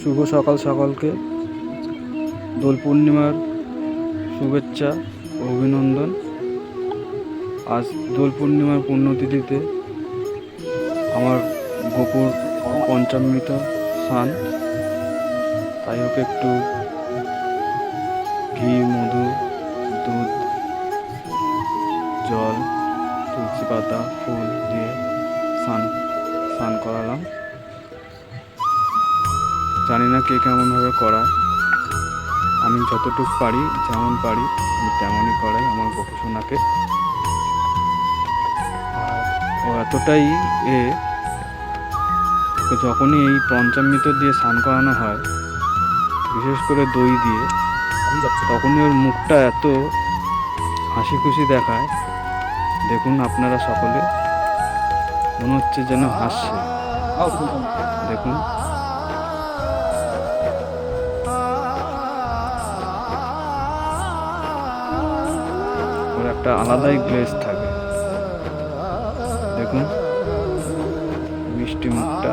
শুভ সকাল সকালকে। দোল পূর্ণিমার শুভেচ্ছা অভিনন্দন। আজ দোল পূর্ণিমার পুণ্যতিথিতে আমার গোপুর পঞ্চামৃত স্নান। তাই ওকে একটু ঘি, মধু, দুধ, জল, তুলসী পাতা, ফুল দিয়ে স্নান স্নান করালাম। জানি না কে কেমনভাবে করায়। আমি যতটুকু পারি, যেমন পারি, আমি তেমনই করাই আমার গোপসোনাকে ও এতটাই এ যখনই এই পঞ্চামৃত দিয়ে স্নান করানো হয়, বিশেষ করে দই দিয়ে, তখনই ওর মুখটা এত হাসি খুশি দেখায়। দেখুন আপনারা সকলে, মনে হচ্ছে যেন হাসছে। দেখুন। ওর একটা আলাদাই গ্লেজ থাকে। দেখুন মিষ্টি মুখটা।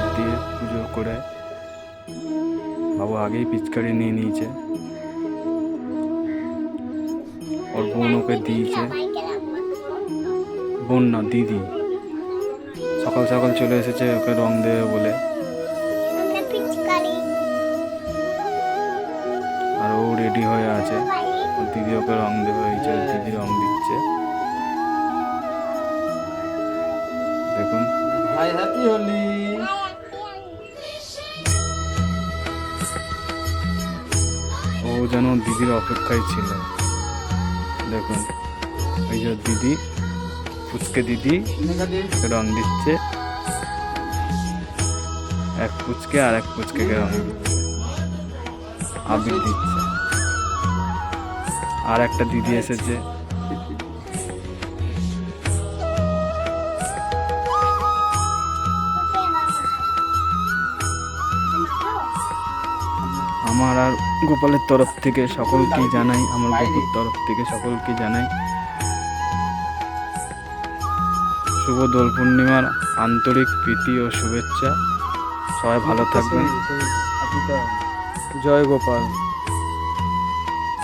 জল দিয়ে পুজো করে বাবু আগেই পিচকারি নিয়ে নিয়েছে। ওর বোন ওকে দিয়েছে। বোন না, দিদি। সকাল সকাল চলে এসেছে ওকে রং দেবে বলে। আর ও রেডি হয়ে আছে। ওর দিদি ওকে রং দেবে যে দিদি রং দিচ্ছে। দেখুন। হ্যাপি হোলি। ও যেন দিদির অপেক্ষায় ছিল। দেখুন, এই যে দিদি ফুচকে দিদি, রং দিচ্ছে। এক ফুচকে আর এক ফুচকে রং দিচ্ছে। আবির দিচ্ছে। আর একটা দিদি এসেছে। আমার আর গোপালের তরফ থেকে সকলকেই জানাই, আমার গোপুর তরফ থেকে সকলকে জানাই, শুভ দোল পূর্ণিমার আন্তরিক প্রীতি ও শুভেচ্ছা। সবাই ভালো থাকবেন। জয় গোপাল।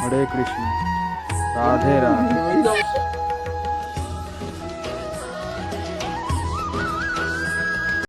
হরে কৃষ্ণ। রাধে রাধে।